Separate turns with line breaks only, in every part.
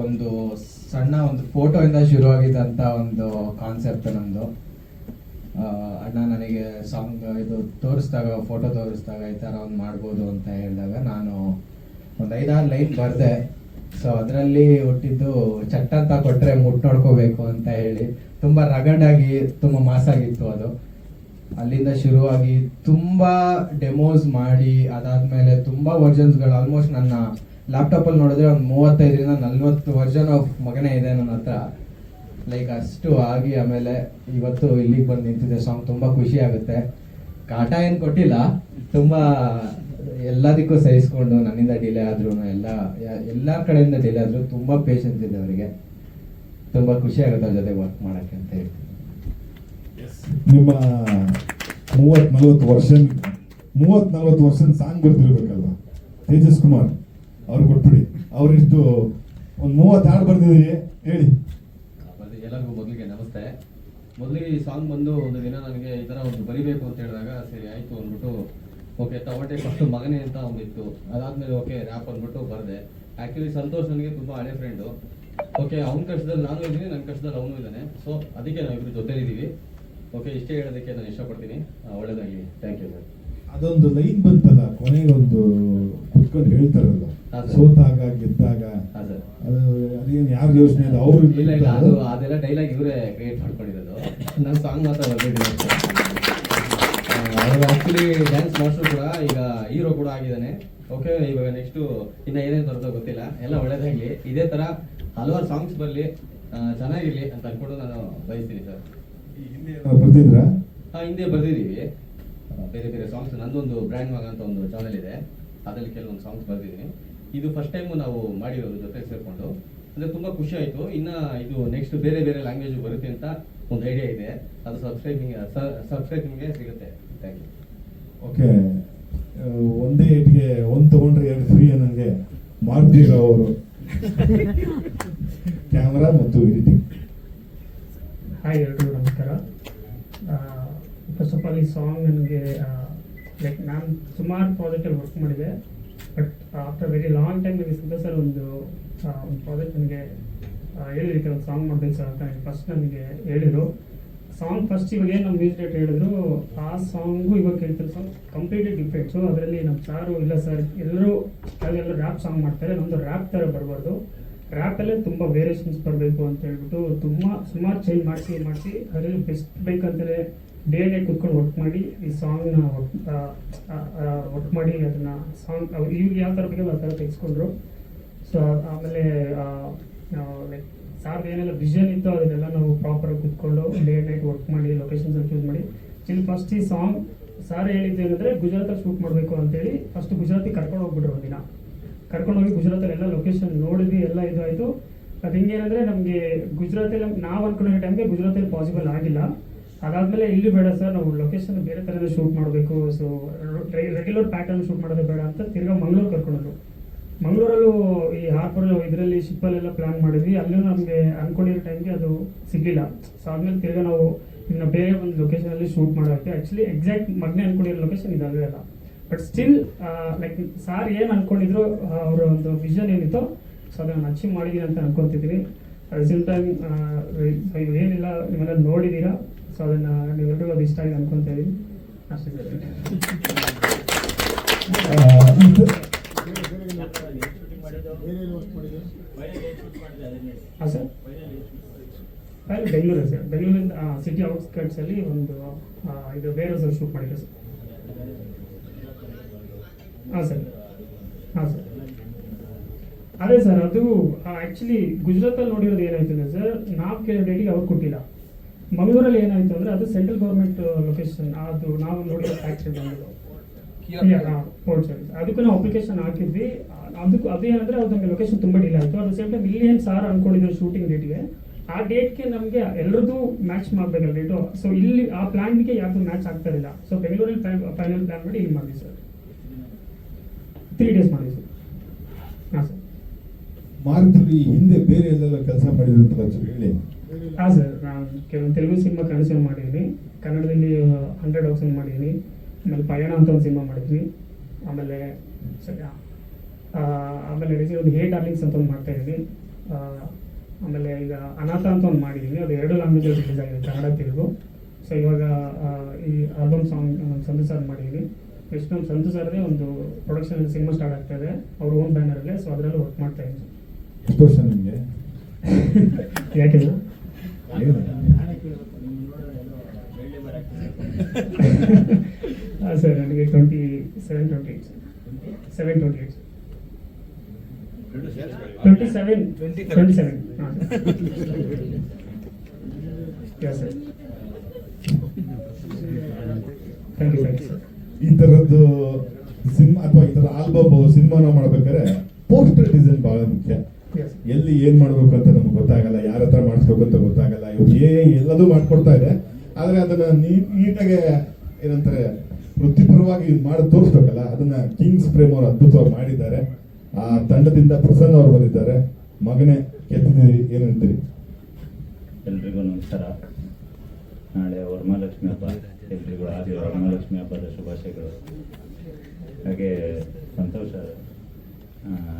ಒಂದು ಸಣ್ಣ ಒಂದು ಫೋಟೋಯಿಂದ ಶುರುವಾಗಿದ್ದಂಥ ಒಂದು ಕಾನ್ಸೆಪ್ಟ್ ನಮ್ಮದು ಅಣ್ಣ ನನಗೆ ಸಾಂಗ್ ಇದು ತೋರಿಸಿದಾಗ ಫೋಟೋ ತೋರಿಸಿದಾಗ ಈ ಥರ ಒಂದು ಮಾಡ್ಬೋದು ಅಂತ ಹೇಳಿದಾಗ ನಾನು ಒಂದು ಐದಾರು ಲೈನ್ ಬರೆದೆ. ಸೊ ಅದರಲ್ಲಿ ಹುಟ್ಟಿದ್ದು ಚಟ್ ಅಂತ ಕೊಟ್ಟರೆ ಮುಟ್ ನೋಡ್ಕೋಬೇಕು ಅಂತ ಹೇಳಿ ತುಂಬ ರಗಡಾಗಿ, ತುಂಬ ಮಾಸಾಗಿತ್ತು ಅದು. ಅಲ್ಲಿಂದ ಶುರುವಾಗಿ ತುಂಬಾ ಡೆಮೋಸ್ ಮಾಡಿ, ಅದಾದ್ಮೇಲೆ ತುಂಬಾ ವರ್ಷನ್ಸ್ಗಳು ಆಲ್ಮೋಸ್ಟ್ ನನ್ನ ಲ್ಯಾಪ್ಟಾಪಲ್ಲಿ ನೋಡಿದ್ರೆ ಒಂದು ಮೂವತ್ತೈದರಿಂದ ನಲ್ವತ್ತು ವರ್ಷನ್ ಆಫ್ ಮಗನೇ ಇದೆ ನನ್ನ ಹತ್ರ. ಲೈಕ್ ಅಷ್ಟು ಆಗಿ ಆಮೇಲೆ ಇವತ್ತು ಇಲ್ಲಿಗೆ ಬಂದು ನಿಂತಿದೆ ಸಾಂಗ್ ತುಂಬಾ ಖುಷಿ ಆಗುತ್ತೆ. ಕಾಟ ಏನು ಕೊಟ್ಟಿಲ್ಲ ತುಂಬಾ ಎಲ್ಲದಕ್ಕೂ ಸಹಿಸ್ಕೊಂಡು ನನ್ನಿಂದ ಡಿಲೇ ಆದ್ರೂ ಎಲ್ಲ ಎಲ್ಲ ಕಡೆಯಿಂದ ಡಿಲೇ ಆದರೂ ತುಂಬಾ ಪೇಷನ್ಸ್ ಇದೆ ಅವರಿಗೆ. ತುಂಬಾ ಖುಷಿ ಆಗುತ್ತೆ ಅವ್ರ ಜೊತೆ ವರ್ಕ್ ಮಾಡಕ್ಕೆ ಅಂತ ಹೇಳ್ತೀನಿ.
ನಿಮ್ಮ ಮೂವತ್ತು ನಲ್ವತ್ತು ವರ್ಷ ಮೂವತ್ತು ನಲ್ವತ್ತು ವರ್ಷ ಸಾಂಗ್ ಬರ್ತಿರ್ಬೇಕಲ್ವಾ ತೇಜಸ್ ಕುಮಾರ್. ಅವ್ರು ಕೊಟ್ಬಿಡಿ. ಅವ್ರಿಷ್ಟು ಒಂದು ಮೂವತ್ತು ಹಾಡು ಬರ್ತಿದ್ದೀರಿ ಹೇಳಿ.
ಎಲ್ಲರಿಗೂ ಮೊದಲಿಗೆ ನಮಸ್ತೆ. ಮೊದಲಿಗೆ ಈ ಸಾಂಗ್ ಬಂದು ಒಂದು ದಿನ ನನಗೆ ಈ ಥರ ಒಂದು ಬರಿಬೇಕು ಅಂತ ಹೇಳಿದಾಗ ಸರಿ ಆಯಿತು ಅಂದ್ಬಿಟ್ಟು ಓಕೆ ತಗೊಂಡೆ ಫಸ್ಟ್ ಮಗನೇ ಅಂತ ಒಂದು ಇತ್ತು ಅದಾದಮೇಲೆ ಓಕೆ ರ್ಯಾಪ್ ಅಂದ್ಬಿಟ್ಟು ಬರದೆ. ಆ್ಯಕ್ಚುಲಿ ಸಂತೋಷ್ ನನಗೆ ತುಂಬ ಹಳೆ ಫ್ರೆಂಡು ಓಕೆ ಅವ್ನ ಕಷ್ಟದಲ್ಲಿ ನಾನು ಇದ್ದೀನಿ ನನ್ನ ಕಷ್ಟದಲ್ಲಿ ಅವನು ಇದ್ದಾನೆ. ಸೊ ಅದಕ್ಕೆ ನಾವು ಇಬ್ಬರು ಜೊತೆಲಿದ್ದೀವಿ. ಓಕೆ ಇಷ್ಟೇ ಹೇಳೋದಕ್ಕೆ ನಾನು ಇಷ್ಟಪಡ್ತೀನಿ. ಒಳ್ಳೇದಾಗಲಿ. ಥ್ಯಾಂಕ್ ಯು ಸರ್
ಅದೊಂದು ಲೈನ್ ಬಂತಲ್ಲ ಕೊನೆಗೊಂದು ಕುತ್ಕೊಂಡು ಹೇಳ್ತಾರಲ್ಲ. ಸೋತಾಗ ಗೆದ್ದಾಗ ಅದೇನು ಯಾರು ಯೋಚನೆ ಅದು? ಅವರು
ಇಲ್ಲ ಇಲ್ಲ ಅದು ಅದೆಲ್ಲ ಡೈಲಾಗ್ ಇವರೇ ಕ್ರಿಯೇಟ್ ಮಾಡ್ಕೊಂಡಿರೋದು. ನನ್ನ ಸಾಂಗ್ ಮಾತ್ರ ಅವರು ಆಕ್ಚುಲಿ ಡ್ಯಾನ್ಸ್ ಮಾಸ್ಟರ್ ಕೂಡ ಈಗ ಹೀರೋ ಕೂಡ ಆಗಿದ್ದಾನೆ. ಓಕೆ ಇವಾಗ ನೆಕ್ಸ್ಟು ಇನ್ನ ಏನೇನು ಬರುತ್ತೋ ಗೊತ್ತಿಲ್ಲ. ಎಲ್ಲ ಒಳ್ಳೇದಾಗಲಿ. ಇದೇ ಥರ ಹಲವಾರು ಸಾಂಗ್ಸ್ ಬರಲಿ ಚೆನ್ನಾಗಿರಲಿ ಅಂತ ಅಂದ್ಕೊಂಡು ನಾನು ಬಯಸ್ತೀನಿ ಸರ್
ಬರ್ತಿದ್ರ
ಹಾಂ ಹಿಂದೆ ಬರ್ದಿದ್ದೀವಿ. ಬೇರೆ ಬೇರೆ ಸಾಂಗ್ಸ್ ನಂದೊಂದು ಬ್ರ್ಯಾಂಡ್ ಮಗ ಅಂತ ಒಂದು ಚಾನಲ್ ಇದೆ. ಅದರಲ್ಲಿ ಕೆಲವೊಂದು ಸಾಂಗ್ಸ್ ಬರ್ದಿದ್ದೀನಿ. ಇದು ಫಸ್ಟ್ ಟೈಮು ನಾವು ಮಾಡಿರೋದು ಜೊತೆ ಸೇರಿಕೊಂಡು. ಅಂದರೆ ತುಂಬ ಖುಷಿ ಆಯಿತು. ಇನ್ನು ಇದು ನೆಕ್ಸ್ಟ್ ಬೇರೆ ಬೇರೆ ಲ್ಯಾಂಗ್ವೇಜ್ ಬರುತ್ತೆ ಅಂತ ಒಂದು ಐಡಿಯಾ ಇದೆ. ಅದು ಸಬ್ಸ್ಕ್ರೈಬಿಂಗ್ ಸಬ್ಸ್ಕ್ರೈಬಿಂಗ್ಗೆ ಸಿಗುತ್ತೆ. Thank you
okay. ಒಂದೇ ಏಟ್ಗೆ ಒಂದು ತಗೊಂಡ್ರೆ ಎರಡು ಫ್ರೀ ಅನ್ನಂಗೆ ಮಾರುತಿರ ಅವರು. ಕ್ಯಾಮ್ರಾ ಮತ್ತು ಎಡಿಟಿಂಗ್
ಹಾಯ್ ಎಲ್ರಿಗೂ ನಮಸ್ಕಾರ. ಫಸ್ಟ್ ಆಫ್ ಆಲ್ ಈ ಸಾಂಗ್ ನನಗೆ ಲೈಕ್ ನಾನು ಸುಮಾರು ಪ್ರಾಜೆಕ್ಟಲ್ಲಿ ವರ್ಕ್ ಮಾಡಿದೆ. But after very long time ನನಗೆ ಸರ್ ಒಂದು ಆ, ಒಂದು ಪ್ರಾಜೆಕ್ಟ್ ನನಗೆ ಹೇಳಿದಕ್ಕೆ ಒಂದು ಸಾಂಗ್ ಮಾಡ್ತೀನಿ ಸರ್ ಅಂತ ಫಸ್ಟ್ ನನಗೆ ಹೇಳಿದರು. ಸಾಂಗ್ ಫಸ್ಟ್ ಇವಾಗ ಏನು ನಮ್ಮ ಮ್ಯೂಸಿಕ್ ಹೇಳಿದ್ರು ಆ ಸಾಂಗು ಇವಾಗ ಕೇಳ್ತಿರೋ ಸಾಂಗ್ ಕಂಪ್ಲೀಟ್ಲಿ ಡಿಫ್ರೆಂಟ್ ಸೊ ಅದರಲ್ಲಿ ನಮ್ಮ ಸಾರು ಇಲ್ಲ ಸರ್ ಎಲ್ಲರೂ ಎಲ್ಲ ರ್ಯಾಪ್ ಸಾಂಗ್ ಮಾಡ್ತಾರೆ. ನಮ್ಮದು ರ್ಯಾಪ್ ಥರ ಬರಬಾರ್ದು. ರ್ಯಾಪಲ್ಲೇ ತುಂಬ ವೇರಿಯೇಷನ್ಸ್ ಬರಬೇಕು ಅಂತ ಹೇಳ್ಬಿಟ್ಟು ತುಂಬ ಸುಮಾರು ಚೇಂಜ್ ಮಾಡಿಸಿ ಮಾಡಿಸಿ ಅದರಲ್ಲಿ ಬೆಸ್ಟ್ ಬೇಕಂತಲೇ ಡೇ ಕುತ್ಕೊಂಡು ವರ್ಕ್ ಮಾಡಿ, ಈ ಸಾಂಗ್ನ ವರ್ಕ್ ಮಾಡಿ ಅದನ್ನು ಸಾಂಗ್ ಇವ್ರಿಗೆ ಯಾವ ಥರ ಬೇಕಲ್ಲ ಆ ಥರ ತೆಗೆಸ್ಕೊಂಡ್ರು. ಸೊ ಆಮೇಲೆ ಲೈಕ್ ಸಾರ್ ಏನೆಲ್ಲ ವಿಷನ್ ಇತ್ತು ಅದನ್ನೆಲ್ಲ ನಾವು ಪ್ರಾಪರಾಗಿ ಕುತ್ಕೊಂಡು ಡೇ ನೈಟ್ ವರ್ಕ್ ಮಾಡಿ ಲೊಕೇಶನ್ಸ್ ಚೂಸ್ ಮಾಡಿ. ಇಲ್ಲಿ ಫಸ್ಟ್ ಈ ಸಾಂಗ್ ಸಾರ್ ಹೇಳಿದ್ದು ಏನಂದರೆ ಗುಜರಾತಲ್ಲಿ ಶೂಟ್ ಮಾಡಬೇಕು ಅಂತೇಳಿ ಫಸ್ಟ್ ಗುಜರಾತಿಗೆ ಕರ್ಕೊಂಡು ಹೋಗ್ಬಿಟ್ರು ಒಂದಿನ. ಕರ್ಕೊಂಡು ಹೋಗಿ ಗುಜರಾತಲ್ಲಿ ಎಲ್ಲ ಲೊಕೇಶನ್ ನೋಡಿದ್ವಿ, ಎಲ್ಲ ಇದು ಆಯಿತು ಅದು ಹಿಂಗೇನಂದ್ರೆ ನಮಗೆ ಗುಜರಾತಲ್ಲಿ ನಾವು ಅನ್ಕೊಂಡಿರೋ ಟೈಮ್ಗೆ ಗುಜರಾತಲ್ಲಿ ಪಾಸಿಬಲ್ ಆಗಿಲ್ಲ. ಅದಾದ್ಮೇಲೆ ಇಲ್ಲಿ ಬೇಡ ಸರ್, ನಾವು ಲೊಕೇಶನ್ ಬೇರೆ ಥರದ ಶೂಟ್ ಮಾಡಬೇಕು. ಸೊ ರೆಗ್ಯುಲರ್ ಪ್ಯಾಟರ್ನ್ ಶೂಟ್ ಮಾಡೋದು ಬೇಡ ಅಂತ ತಿರ್ಗಾ ಮಂಗ್ಳೂರು ಕರ್ಕೊಂಡ್ರು ಮಂಗಳೂರಲ್ಲೂ ಈ ಹಾರ್ಪರ್ ಇದರಲ್ಲಿ ಶಿಪ್ಪಲ್ಲೆಲ್ಲ ಪ್ಲಾನ್ ಮಾಡಿದ್ವಿ. ಅಲ್ಲೂ ನಮಗೆ ಅನ್ಕೊಂಡಿರೋ ಟೈಮ್ಗೆ ಅದು ಸಿಗಲಿಲ್ಲ. ಸೊ ಆದ್ಮೇಲೆ ತಿರ್ಗಾ ನಾವು ಇನ್ನು ಬೇರೆ ಒಂದು ಲೊಕೇಶನಲ್ಲಿ ಶೂಟ್ ಮಾಡೋಕ್ಕೆ ಆ್ಯಕ್ಚುಲಿ ಎಕ್ಸಾಕ್ಟ್ ಮಗ್ನೆ ಅನ್ಕೊಂಡಿರೋ ಲೊಕೇಶನ್ ಇದಾಗಲೇ ಅಲ್ಲ. ಬಟ್ ಸ್ಟಿಲ್ ಲೈಕ್ ಸಾರ್ ಏನು ಅನ್ಕೊಂಡಿದ್ರು, ಅವರ ಒಂದು ವಿಷನ್ ಏನಿತ್ತು ಸೊ ಅದನ್ನು ಅಚೀವ್ ಮಾಡಿದ್ದೀನಿ ಅಂತ ಅನ್ಕೊತಿದ್ದೀನಿ ಅಟ್ ಸೇಮ್ ಟೈಮ್ ಏನಿಲ್ಲ, ನೀವೆಲ್ಲ ನೋಡಿದ್ದೀರಾ ಸೊ ಅದನ್ನು ನೀವೆಲ್ಲರಿಗೂ ಅದು ಇಷ್ಟ ಆಗಿ ಅನ್ಕೊಂತ ಇದ್ದೀನಿ. ಅಷ್ಟೇ. ಸರ್. ಬೆಂಗಳೂರು, ಸರ್. ಬೆಂಗಳೂರಿಂದ ಸಿಟಿ ಔಟ್ಸ್ಕಟ್ಸಲ್ಲಿ ಒಂದು ಇದು ಬೇರೆ ಸರ್ ಶೂಟ್ ಮಾಡಿದ್ದೆ, ಸರ್. ಹಾಂ ಸರ್. ಹಾಂ, ಸರ್. ಅದೇ, ಸರ್, ಅದು ಆ್ಯಕ್ಚುಲಿ ಗುಜರಾತಲ್ಲಿ ನೋಡಿರೋದು ಏನಾಯ್ತು ಅಂದರೆ ಸರ್ ನಾವು ಕೇಳೋ ಡೇಟಿಗೆ ಅವ್ರು ಕೊಟ್ಟಿಲ್ಲ. ಮಂಗಳೂರಲ್ಲಿ ಏನಾಯ್ತು ಅಂದ್ರೆ ಅದು ಸೆಂಟ್ರಲ್ ಗೌರ್ಮೆಂಟ್ ಲೊಕೇಶನ್ ಅದು ನಾವು ನೋಡಿದ ಫ್ಯಾಕ್ಟ್ರಿ ಬಂದು ಸರ್ವಿಸ್ ಅದಕ್ಕೂ ನಾವು ಅಪ್ಲಿಕೇಶನ್ ಹಾಕಿದ್ವಿ. ಆ- ಅದಕ್ಕೂ ಅದೇನಂದ್ರೆ ಅದು ನಮಗೆ ಲೊಕೇಶನ್ ತುಂಬಾ ಡಿಲೇ ಆಯಿತು. ಅಟ್ ಸೇಮ್ ಟೈಮ್ ಇಲ್ಲಿ ಏನು ಸಾರ್ ಅನ್ಕೊಂಡಿದ್ರು ಶೂಟಿಂಗ್ ಡೇಟ್ಗೆ ಆ ಡೇಟ್ಗೆ ನಮಗೆ ಎಲ್ಲರದು ಮ್ಯಾಚ್ ಮಾಡಬೇಕಲ್ಲ ಡೇಟು ಸೊ ಇಲ್ಲಿ ಆ ಪ್ಲಾನ್ಗೆ ಯಾವುದು ಮ್ಯಾಚ್ ಆಗ್ತಾ ಇಲ್ಲ. ಸೊ ಬೆಂಗಳೂರಲ್ಲಿ ಫೈನಲ್ ಪ್ಲಾನ್ ಮಾಡಿ ಇಲ್ಲಿ ಮಾಡಿದ್ವಿ ಸರ್ ತ್ರೀ ಡೇಸ್ ಮಾಡಿ ಸರ್ ಹಾಂ ಸರ್
ಭಾರತದಲ್ಲಿ ಹಿಂದೆ ಬೇರೆ ಎಲ್ಲೆಲ್ಲ ಕೆಲಸ ಮಾಡಿದ್ರು ಹೇಳಿ.
ಹಾಂ ಸರ್ ನಾನು ಕೆಲವೊಂದು ತೆಲುಗು ಸಿನಿಮಾ ಕನ್ನಡ ಸಿನಿಮಾ ಮಾಡಿದ್ದೀನಿ. ಕನ್ನಡದಲ್ಲಿ ಹಂಡ್ರೆಡ್ ಹೌಸ್ ಮಾಡಿದ್ದೀನಿ. ಆಮೇಲೆ ಪಯಣ ಅಂತ ಒಂದು ಸಿನಿಮಾ ಮಾಡಿದ್ವಿ. ಆಮೇಲೆ ಸರಿ ಆಮೇಲೆ ರೀತಿ ಒಂದು ಹೇ ಡಾರ್ಲಿಂಗ್ಸ್ ಅಂತ ಒಂದು ಮಾಡ್ತಾ ಇದ್ದೀನಿ. ಆಮೇಲೆ ಈಗ ಅನಾಥ ಅಂತ ಒಂದು ಮಾಡಿದ್ದೀನಿ. ಅದು ಎರಡು ಲ್ಯಾಂಗ್ವೇಜಲ್ಲಿ ರಿಲೀಸ್ ಆಗಿದೆ ಕನ್ನಡ ತೆಲುಗು. ಸೊ ಇವಾಗ ಈ ಆಲ್ಬಮ್ ಸಾಂಗ್ ಸಂತು ಸರ್ ಮಾಡಿದ್ದೀನಿ. ನೆಕ್ಸ್ಟ್ ನಮ್ಮ ಸಂತು ಸರ್ದೇ ಒಂದು ಪ್ರೊಡಕ್ಷನ್ ಸಿನಿಮಾ ಸ್ಟಾರ್ಟ್ ಆಗ್ತಾ ಇದೆ. ಅವ್ರ ಓನ್ ಬ್ಯಾನರಲ್ಲೇ ಸೊ ಅದರಲ್ಲೂ ವರ್ಕ್ ಮಾಡ್ತಾ ಇದ್ದೀನಿ.
ಎಷ್ಟು ವರ್ಷ ನಿಮಗೆ?
ಯಾಕೆಲ್ಲ ಹಾಂ ಸರ್ ನನಗೆ twenty seven twenty eight seven twenty eight twenty seven twenty seven ಹಾಂ sir thank you thank you sir
ಈ ತರದ್ದು ಸಿನಿಮಾ ಅಥವಾ ಈ ತರ ಆಲ್ಬಮ್ ಸಿನಿಮಾನ ಮಾಡ್ಬೇಕಾದ್ರೆ ಪೋಸ್ಟರ್ ಡಿಸೈನ್ ಬಹಳ ಮುಖ್ಯ. ಎಲ್ಲಿ ಏನ್ ಮಾಡ್ಬೇಕು ಅಂತ ನಮ್ಗೆ ಗೊತ್ತಾಗಲ್ಲ ಯಾರ ಹತ್ರ ಮಾಡಿಸ್ಬೇಕು ಅಂತ ಗೊತ್ತಾಗಲ್ಲ. ಎಲ್ಲದೂ ಮಾಡಿಕೊಡ್ತಾ ಇದೆ. ಆದರೆ ಅದನ್ನ ನೀಟಾಗಿ ಏನಂತಾರೆ, ವೃತ್ತಿಪರವಾಗಿ ಮಾಡಿ ತೋರಿಸ್ಬೇಕಲ್ಲ, ಅದನ್ನ ಕಿಂಗ್ಸ್ ಪ್ರೇಮ್ ಅವರು ಅದ್ಭುತವಾಗಿ ಮಾಡಿದ್ದಾರೆ. ಆ ತಂಡದಿಂದ ಪ್ರಸನ್ನ ಅವರು ಬಂದಿದ್ದಾರೆ. ಮಗನೇ, ಕೆತ್ತಿದ್ದೀರಿ, ಏನ್ ಹೇಳ್ತೀರಿ?
ಎಲ್ರಿಗೂ ನಮಸ್ಕಾರ. ನಾಳೆ ವರಮಹಾಲಕ್ಷ್ಮಿ ಹಬ್ಬ. ಎಲ್ರಿಗೂ ಆದಿ ವರಮಹಾಲಕ್ಷ್ಮಿ ಹಬ್ಬದ ಶುಭಾಶಯಗಳು. ಹಾಗೆ ಸಂತೋಷ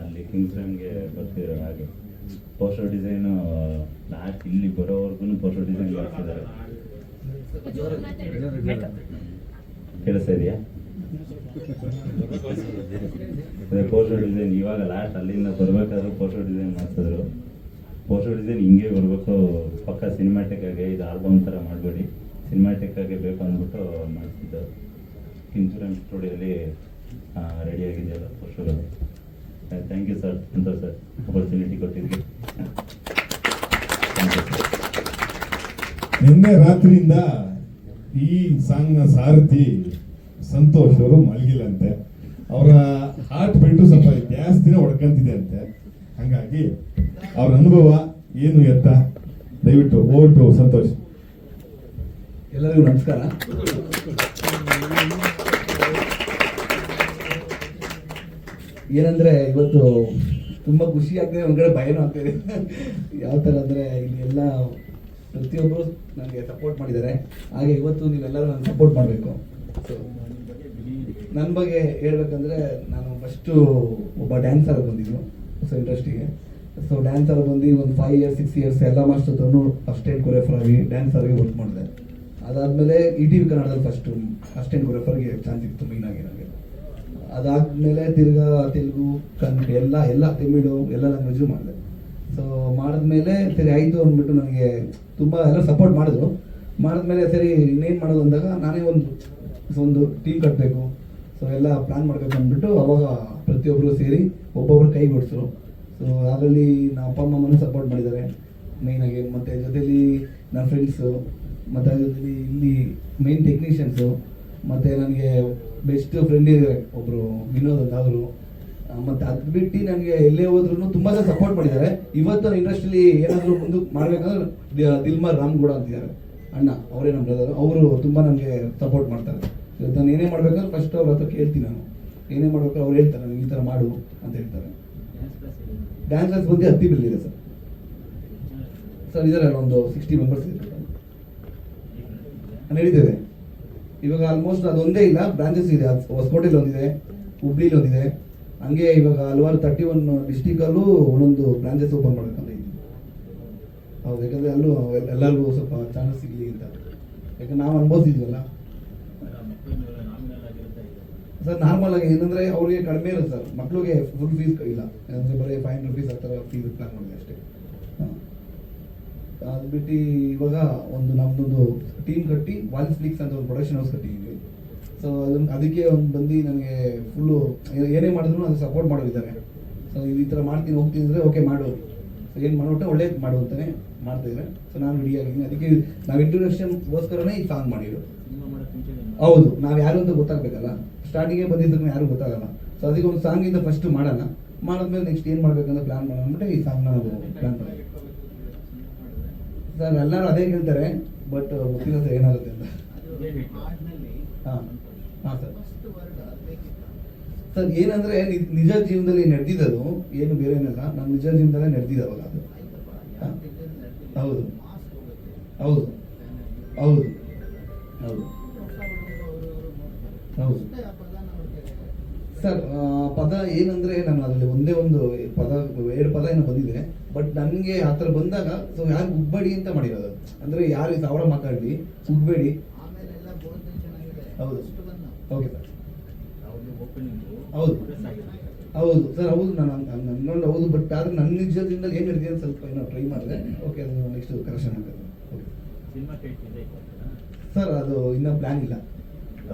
ಅಲ್ಲಿ ಕಿಂಗ್ಸ್ ಪ್ರೇಮ್ಗೆ ಬರ್ತಿರೋ ಹಾಗೆ. ಪೋಸ್ಟರ್ ಡಿಸೈನ್ ಲಾಸ್ಟ್ ಇಲ್ಲಿ ಬರೋವರೆಗೂ ಪೋಸ್ಟರ್ ಡಿಸೈನ್ ಮಾಡ್ತಿದ್ದಾರೆ ಕೆಲಸ ಇದೆಯಾ? ಪೋಸ್ಟರ್ ಡಿಸೈನ್ ಇವಾಗ ಲಾಸ್ಟ್ ಅಲ್ಲಿಂದ ಬರ್ಬೇಕಾದ್ರೂ ಪೋಸ್ಟರ್ ಡಿಸೈನ್ ಮಾಡ್ತಿದ್ರು ಪೋಸ್ಟರ್ ಡಿಸೈನ್ ಹಿಂಗೆ ಬರಬೇಕು, ಪಕ್ಕ ಸಿನಿಮಾಟಿಕ್ ಆಗಿ ಇದು ಆಲ್ಬಮ್ ಥರ ಮಾಡಬೇಡಿ. ಸಿನಿಮಾಟಿಕ್ ಆಗಿ ಬೇಕು ಅಂದ್ಬಿಟ್ಟು ಮಾಡಿಸಿದ್ದು. ಇನ್ಸೂರೆನ್ಸ್ ಸ್ಟುಡಿಯೋಲಿ ರೆಡಿ ಆಗಿದೆಯಲ್ಲ ಪೋಸ್ಟರ್ಗಳು thank you sir Santosh sir opportunity ಕೊಟ್ಟಿದ್ದೆ ಥ್ಯಾಂಕ್ ಯು ಸರ್
ನಿನ್ನೆ ರಾತ್ರಿಯಿಂದ ಈ ಸಾಂಗ್ನ ನ ಸಾರಥಿ ಸಂತೋಷ್ ಅವರು ಮಲಗಿಲ್ಲಂತೆ. ಅವರ ಹಾರ್ಟ್ ಬಿಟ್ಟು ಸ್ವಲ್ಪ ಜಾಸ್ತಿನೇ ಹೊಡ್ಕಂತಿದೆ ಅಂತೆ. ಹಂಗಾಗಿ ಅವ್ರ ಅನುಭವ ಏನು ಎತ್ತ? ದಯವಿಟ್ಟು ಓಟು ಸಂತೋಷ್.
ಎಲ್ಲರಿಗೂ ನಮಸ್ಕಾರ. ಏನಂದ್ರೆ ಇವತ್ತು ತುಂಬ ಖುಷಿ ಆಗ್ತಿದೆ, ಒಂದ್ ಕಡೆ ಭಯನೂ ಆಗ್ತಿದೆ. ಯಾವ ಥರ ಅಂದರೆ ಇಲ್ಲಿ ಎಲ್ಲ ಪ್ರತಿಯೊಬ್ಬರು ನನಗೆ ಸಪೋರ್ಟ್ ಮಾಡಿದ್ದಾರೆ. ಹಾಗೆ ಇವತ್ತು ನೀವೆಲ್ಲರೂ ನನಗೆ ಸಪೋರ್ಟ್ ಮಾಡಬೇಕು. ನನ್ನ ಬಗ್ಗೆ ಹೇಳ್ಬೇಕಂದ್ರೆ ನಾನು ಫಸ್ಟು ಒಬ್ಬ ಡ್ಯಾನ್ಸರ್ ಬಂದಿದ್ದು ಸೊ ಇಂಡಸ್ಟ್ರಿಗೆ ಸೊ ಡ್ಯಾನ್ಸರ್ ಬಂದು ಒಂದು ಫೈವ್ ಇಯರ್ಸ್ ಸಿಕ್ಸ್ ಇಯರ್ಸ್ ಎಲ್ಲ ಮಾಸ್ಟರ್ ಹತ್ರನೂ ಅಸ್ಟೆಂಟ್ ಕೊರಿಯೋಫರ್ ಆಗಿ ಡ್ಯಾನ್ಸ್ ಆಗಿ ವರ್ಕ್ ಮಾಡಿದೆ. ಅದಾದಮೇಲೆ ಇ ಟಿ ವಿ ಕನ್ನಡದಲ್ಲಿ ಫಸ್ಟು ಅಸ್ಟೆಂಟ್ ಕೊರಿಯೋಫರ್ಗೆ ಚಾನ್ಸ್ ಇತ್ತು ಮೀನಾಗಿ ನನಗೆ. ಅದಾದಮೇಲೆ ತಿರ್ಗಾ ತೆಲುಗು, ಕನ್ನಡ, ಎಲ್ಲ ಎಲ್ಲ ತಮಿಳು, ಎಲ್ಲ ಲ್ಯಾಂಗ್ವೇಜು ಮಾಡಿದೆ. ಸೊ ಮಾಡಿದ್ಮೇಲೆ ಸರಿ ಆಯಿತು ಅಂದ್ಬಿಟ್ಟು ನನಗೆ ತುಂಬ ಎಲ್ಲ ಸಪೋರ್ಟ್ ಮಾಡಿದ್ರು. ಮಾಡಿದ್ಮೇಲೆ ಸರಿ ಇನ್ನೇನು ಮಾಡೋದು ಅಂದಾಗ ನಾನೇ ಒಂದು ಒಂದು ಟೀಮ್ ಕಟ್ಟಬೇಕು ಸೊ ಎಲ್ಲ ಪ್ಲ್ಯಾನ್ ಮಾಡ್ಬೇಕು ಅಂದ್ಬಿಟ್ಟು ಅವಾಗ ಪ್ರತಿಯೊಬ್ಬರು ಸೇರಿ ಒಬ್ಬೊಬ್ರು ಕೈ ಕೊಡಿಸ್ರು ಸೊ ಅದರಲ್ಲಿ ನಮ್ಮ ಅಪ್ಪ ಅಮ್ಮನೂ ಸಪೋರ್ಟ್ ಮಾಡಿದ್ದಾರೆ. ಮೇಯ್ನಾಗಿ ಮತ್ತು ಜೊತೆಲಿ ನನ್ನ ಫ್ರೆಂಡ್ಸು ಮತ್ತು ಅದರಲ್ಲಿ ಇಲ್ಲಿ ಮೇನ್ ಟೆಕ್ನಿಷಿಯನ್ಸು ಮತ್ತು ನನಗೆ ಬೆಸ್ಟ್ ಫ್ರೆಂಡ್ ಇದ್ದಾರೆ ಒಬ್ಬರು ವಿನೋದ್ ಅಂತ ಅವರು ಮತ್ತು ಅದು ಬಿಟ್ಟು ನನಗೆ ಎಲ್ಲೇ ಹೋದ್ರು ತುಂಬ ಜನ ಸಪೋರ್ಟ್ ಮಾಡಿದ್ದಾರೆ. ಇವತ್ತು ಇಂಡಸ್ಟ್ರಿಲಿ ಏನಾದರೂ ಮುಂದೆ ಮಾಡ್ಬೇಕಂದ್ರೆ ದಿಲ್ಮಾರ್ ದಿಲ್ಮಾರ್ ರಾಮ್ಗೌಡ ಅಂತಿದ್ದಾರೆ. ಅಣ್ಣ, ಅವರೇ ನಮ್ಮ ಬ್ರದರ್ ಅವರು ತುಂಬ ನನಗೆ ಸಪೋರ್ಟ್ ಮಾಡ್ತಾರೆ. ನಾನು ಏನೇ ಮಾಡ್ಬೇಕಾದ್ರೆ ಫಸ್ಟ್ ಅವ್ರ ಹತ್ರ ಕೇಳ್ತೀನಿ ನಾನು. ಏನೇ ಮಾಡ್ಬೇಕಾದ್ರೆ ಅವ್ರು ಹೇಳ್ತಾರೆ ನನಗೆ ಈ ಥರ ಮಾಡು ಅಂತ ಹೇಳ್ತಾರೆ. ಡ್ಯಾನ್ಸ್ ಕ್ಲಾಸ್ ಬಂದು ಹತ್ತಿ ಬಿಲ್ಲಿದೆ ಸರ್. ಸರ್ ಇದ್ದಾರೆ ಒಂದು ಸಿಕ್ಸ್ಟಿ ಮೆಂಬರ್ಸ್ ಇದ್ದಾರೆ. ನಡೀತಿದೆ ಇವಾಗ ಆಲ್ಮೋಸ್ಟ್ ಅದೊಂದೇ ಇಲ್ಲ. ಬ್ರಾಂಚಸ್ ಇದೆ. ಹೊಸಕೋಟೆಲಿ ಒಂದಿದೆ, ಹುಬ್ಳಿಲಿ ಒಂದಿದೆ. ಹಂಗೆ ಇವಾಗ ಹಲವಾರು ತರ್ಟಿ ಒನ್ ಡಿಸ್ಟಿಕಲ್ಲೂ ಒಂದೊಂದು ಬ್ರಾಂಚಸ್ ಓಪನ್ ಇದ್ದೀನಿ ಹೌದು, ಯಾಕಂದ್ರೆ ಅಲ್ಲೂ ಎಲ್- ಎಲ್ಲರಿಗೂ ಸ್ವಲ್ಪ ಚಾನ್ಸ್ ಸಿಗಲಿ ಅಂತ. ಯಾಕಂದ್ರೆ ನಾವು ಅನ್ಭವಿಸಿದ್ವಲ್ಲ. ಸರ್ ನಾರ್ಮಲ್ ಆಗಿ ಏನಂದ್ರೆ ಅವ್ರಿಗೆ ಕಡಿಮೆ ಇರುತ್ತೆ ಸರ್ ಮಕ್ಳಿಗೆ ಫುಲ್ ಫೀಸ್ ಇಲ್ಲ. ಏನಂದ್ರೆ ಬರೀ ಫೈವ್ ಹಂಡ್ರೆಡ್ ರುಪೀಸ್ ಆ ಥರ ಫೀಸ್ ಪ್ಲಾನ್ ಮಾಡಿದೆ ಅಷ್ಟೇ. ಅದು ಬಿಟ್ಟು ಇವಾಗ ಒಂದು ನಮ್ಮದೊಂದು ಟೀಮ್ ಕಟ್ಟಿ ವಾಲ್ ಫ್ಲಿಕ್ಸ್ ಅಂತ ಒಂದು ಪ್ರೊಡಕ್ಷನ್ ಹೌಸ್ ಕಟ್ಟಿದ್ದೀವಿ ಸೊ ಅದನ್ನ ಅದಕ್ಕೆ ಒಂದು ಬಂದು ನನಗೆ ಫುಲ್ಲು ಏನೇ ಮಾಡಿದ್ರು ಅದು ಸಪೋರ್ಟ್ ಮಾಡೋದಿದ್ದಾರೆ ಸೊ ಈ ಥರ ಮಾಡ್ತೀನಿ ಹೋಗ್ತೀನಿ ಅಂದರೆ ಓಕೆ ಮಾಡು ಸೊ ಏನು ಮಾಡೋಟ್ಟೆ ಒಳ್ಳೇದು ಮಾಡು ಅಂತಾನೆ ಮಾಡ್ತಿದ್ದಾರೆ ಸೊ ನಾನು ರೆಡಿ ಆಗಿದ್ದೀನಿ. ಅದಕ್ಕೆ ನಾವು ಇಂಟ್ರೊಡಕ್ಷನ್ಗೋಸ್ಕರನೇ ಈ ಸಾಂಗ್ ಮಾಡಿದ್ರು ಹೌದು ನಾವು ಯಾರು ಅಂತ ಗೊತ್ತಾಗಬೇಕಲ್ಲ. ಸ್ಟಾರ್ಟಿಂಗೇ ಬಂದಿದ್ದಕ್ಕೆ ಯಾರು ಗೊತ್ತಾಗಲ್ಲ. ಸೊ ಅದಕ್ಕೆ ಒಂದು ಸಾಂಗಿಂದ ಫಸ್ಟ್ ಮಾಡೋಣ ಮಾಡಿದ್ಮೇಲೆ ನೆಕ್ಸ್ಟ್ ಏನು ಮಾಡಬೇಕಂತ ಪ್ಲ್ಯಾನ್ ಮಾಡೋಣ ಅಂದ್ಬಿಟ್ಟು ಈ ಸಾಂಗ್ನ ನಾವು ಪ್ಲ್ಯಾನ್ ಮಾಡಿದ್ವಿ. ಸರ್ ಎಲ್ಲರೂ ಅದೇ ಹೇಳ್ತಾರೆ ಬಟ್ ಗೊತ್ತಿಲ್ಲ ಏನಾಗುತ್ತೆ ಅಂತ. ಹಾಂ ಹಾಂ ಸರ್. ಸರ್, ಏನಂದ್ರೆ ನಿಜ ಜೀವನದಲ್ಲಿ ನಡೆದಿದ್ದು ಏನು ಬೇರೆ ಏನಲ್ಲ, ನಮ್ಮ ನಿಜ ಜೀವನದಲ್ಲೇ ನಡೆದಿದ್ದಾವಲ್ಲ ಅದು? ಹೌದು. ಹೌದು. ಹೌದು. ಹೌದು. ಹೌದು. ಸರ್ ಪದ ಏನಂದ್ರೆ ನಾನು ಅದರಲ್ಲಿ ಒಂದೇ ಒಂದು ಪದ, ಎರಡು ಪದ ಏನೋ ಬಂದಿದೆ. ಬಟ್ ನನಗೆ ಆ ಥರ ಬಂದಾಗ ಸೊ ಯಾರು ಉಗ್ಬೇಡಿ ಅಂತ ಮಾಡಿರೋದು. ಅಂದರೆ ಯಾರು ಸಾವಿರ ಮಾತಾಡಲಿ ಉಗ್ಬೇಡಿ ಹೌದು. ಓಕೆ ಸರ್ ಹೌದು. ಹೌದು. ಸರ್ ಹೌದು. ನಾನು ಅನ್ಕೊಂಡು ಹೌದು. ಬಟ್ ಆದ್ರೆ ನನ್ನ ನಿಜದಿಂದ ಏನು ಇರ್ತೀನಿ ಅಂತ ಸ್ವಲ್ಪ ಏನೋ ಟ್ರೈ ಮಾಡಿದೆ. ಓಕೆ ಅದು ನೆಕ್ಸ್ಟ್ ಕರೆಕ್ಷನ್ ಆಗುತ್ತೆ ಓಕೆ ಸರ್ ಅದು ಇನ್ನೂ ಪ್ಲಾನ್ ಇಲ್ಲ.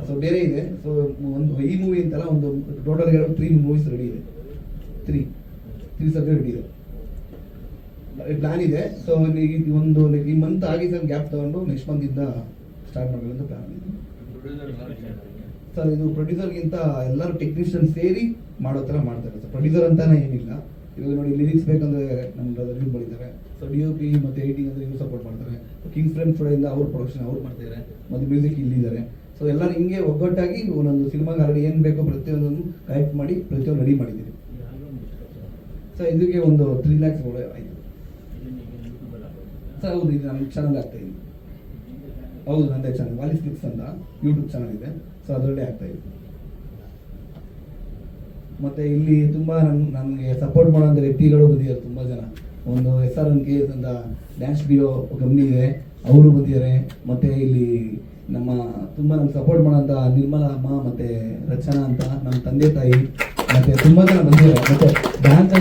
ಸೊ ಬೇರೆ ಇದೆ. ಸೊ ಒಂದು ಈ ಮೂವಿ ಅಂತಲ್ಲ ಒಂದು ಟೋಟಲ್ ಎರಡು ತ್ರೀ ಮೂವೀಸ್ ರೆಡಿ ಇದೆ. ತ್ರೀ ತ್ರೀ ಸಬ್ಜೆಕ್ಟ್ ರೆಡಿ ಇದೆ. ಪ್ಲಾನ್ ಇದೆ. ಸೊ ಒಂದು ಈ ಮಂತ್ ಆಗಿ ಸರ್ ಗ್ಯಾಪ್ ತಗೊಂಡು ನೆಕ್ಸ್ಟ್ ಮಂತಿಂದ ಸ್ಟಾರ್ಟ್ ಮಾಡಬೇಕಂತ ಪ್ಲಾನ್ ಇದೆ. ಸರ್ ಇದು ಪ್ರೊಡ್ಯೂಸರ್ಗಿಂತ ಎಲ್ಲರೂ ಟೆಕ್ನಿಷಿಯನ್ ಸೇರಿ ಮಾಡೋ ಥರ ಮಾಡ್ತಾರೆ. ಸರ್ ಪ್ರೊಡ್ಯೂಸರ್ ಅಂತಾನೆ ಏನಿಲ್ಲ. ಇವಾಗ ನೋಡಿ ಲಿರಿಕ್ಸ್ ಬೇಕಂದ್ರೆ ನಮ್ಮ ಇವ್ರು ಬರೀತಾರೆ ಸೊ ಡಿ ಒ ಪಿ ಮತ್ತು ಎಡಿಟಿಂಗ್ ಅಂದ್ರೆ ಇವ್ರು ಸಪೋರ್ಟ್ ಮಾಡ್ತಾರೆ. ಕಿಂಗ್ ಫ್ರೆಂಡ್ ಸ್ಟುಡಿಯೋಯಿಂದ ಅವ್ರ ಪ್ರೊಡಕ್ಷನ್ ಅವ್ರು ಮಾಡ್ತಿದ್ದಾರೆ. ಮತ್ತು ಮ್ಯೂಸಿಕ್ ಇಲ್ಲಿದ್ದಾರೆ ಸೊ ಎಲ್ಲರೂ ಹಿಂಗೆ ಒಗ್ಗಟ್ಟಾಗಿ ಒಂದೊಂದು ಸಿನಿಮಾಗೆ ಆಲ್ರೆಡಿ ಏನು ಬೇಕೋ ಪ್ರತಿಯೊಂದನ್ನು ಕಲೆಕ್ಟ್ ಮಾಡಿ, ಪ್ರತಿಯೊಂದು ರೆಡಿ ಮಾಡಿದ್ದೀವಿ ಸೊ ಇದಕ್ಕೆ ಒಂದು ತ್ರೀ ಲ್ಯಾಕ್ಸ್ ಆಯಿತು. ಸರ್, ಹೌದು, ಇದು ನಮ್ಮ ಚಾನಲ್ ಆಗ್ತಾ ಇದೆ ಹೌದು, ನಂದೇ ಚಾನಲ್. ವಾಲಿಸ್ ಕ್ಲಿಕ್ಸ್ ಅಂತ ಯೂಟ್ಯೂಬ್ ಚಾನಲ್ ಇದೆ. ಸೊ ಅದರಲ್ಲೇ ಆಗ್ತಾ ಇದೆ. ಮತ್ತೆ ಇಲ್ಲಿ ತುಂಬಾ ನನ್, ನನಗೆ ಸಪೋರ್ಟ್ ಮಾಡುವಂಥ ವ್ಯಕ್ತಿಗಳು ಬಂದಿದ್ದಾರೆ ತುಂಬಾ ಜನ. ಒಂದು S R N K S ಅಂತ ಡ್ಯಾನ್ಸ್ ಬಿಡೋ ಕಂಪ್ನಿ ಇದೆ. ಅವರು ಬಂದಿದ್ದಾರೆ. ಮತ್ತೆ ಇಲ್ಲಿ ನಮ್ಮ, ತುಂಬಾ ನಮ್ಗೆ ಸಪೋರ್ಟ್ ಮಾಡೋಂಥ ನಿರ್ಮಲಾ ಅಮ್ಮ ಮತ್ತೆ ರಚನಾ ಅಂತ, ನಮ್ಮ ತಂದೆ ತಾಯಿ. ಮತ್ತೆ ತುಂಬಾ ಜನ ಬಂದಿದ್ದಾರೆ. ಮತ್ತೆ ಡ್ಯಾನ್ಸ್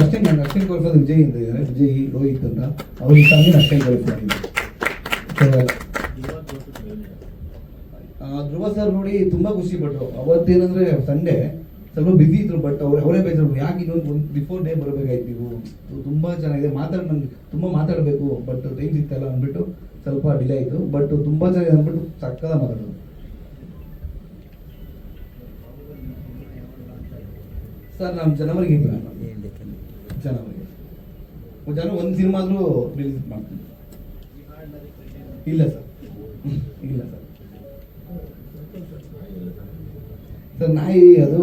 ಅಷ್ಟೇ ನಾನು ಅಷ್ಟೇ ಕೊರಿಸೋದು ವಿಜಯ್ ಅಂತ ಇದ್ದಾರೆ. ವಿಜಯ್ ರೋಹಿತ್ ಅಂತ. ಅವ್ರ ತಂದೆ ಅಷ್ಟೇ ಆ, ಧ್ರುವ ಸರ್ ನೋಡಿ ತುಂಬಾ ಖುಷಿ ಪಟ್ಟರು ಅವತ್ತೇನಂದ್ರೆ ಸಂಡೇ ಸ್ವಲ್ಪ ಬಿಸಿ ಇದ್ರು ಬಟ್ ಅವ್ರು ಅವರೇ ಬೇಜಾರು ಯಾಕೆ ಇನ್ನೊಂದು ಒಂದು ಬಿಫೋರ್ ಡೇ ಬರಬೇಕಾಯ್ತು ನೀವು? ತುಂಬ ತುಂಬಾ ಚೆನ್ನಾಗಿದೆ ಮಾತಾಡ್ ನಂಗೆ ತುಂಬಾ ಮಾತಾಡಬೇಕು ಬಟ್ ಟೈಮ್ ಸಿಗ್ತಲ್ಲ ಅಂದ್ಬಿಟ್ಟು ಸ್ವಲ್ಪ ಡಿಲೇ ಆಯ್ತು. ಬಟ್ ತುಂಬಾ ಚೆನ್ನಾಗಿದೆ ಅಂದ್ಬಿಟ್ಟು ಸಕ್ಕದ ಮಾತಾಡೋದು ಸರ್ ನಾನು ಜನವರಿಗೆ. ಜನವರಿ ಜನ ಒಂದು ಸಿನಿಮಾ ಆದರೂ ರಿಲೀಸ್ ಮಾಡ್ತೀನಿ. ಇಲ್ಲ ಸರ್. ಇಲ್ಲ ಸರ್. ಸರ್ ನಾಯಿ ಅದು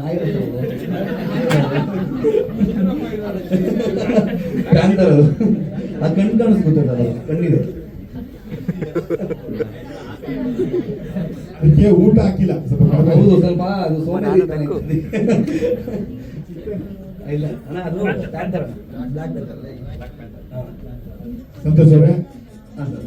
ನಾಯಿ ಅದು. ಅದು. ಅದು ಕಣ್ಣು ಅದು. ಕಣ್ಣಿದೆ.
ಅದಕ್ಕೆ ಊಟ ಹಾಕಿಲ್ಲ. ಸ್ವಲ್ಪ.
ಹೌದು ಸ್ವಲ್ಪ ಅದು ಸೋನೆ ಇಲ್ಲ. ಅಣ್ಣ ಅದು
ಸಂತೋಷ್ ಅವರೇ?
ಹಾಂ ಸರ್.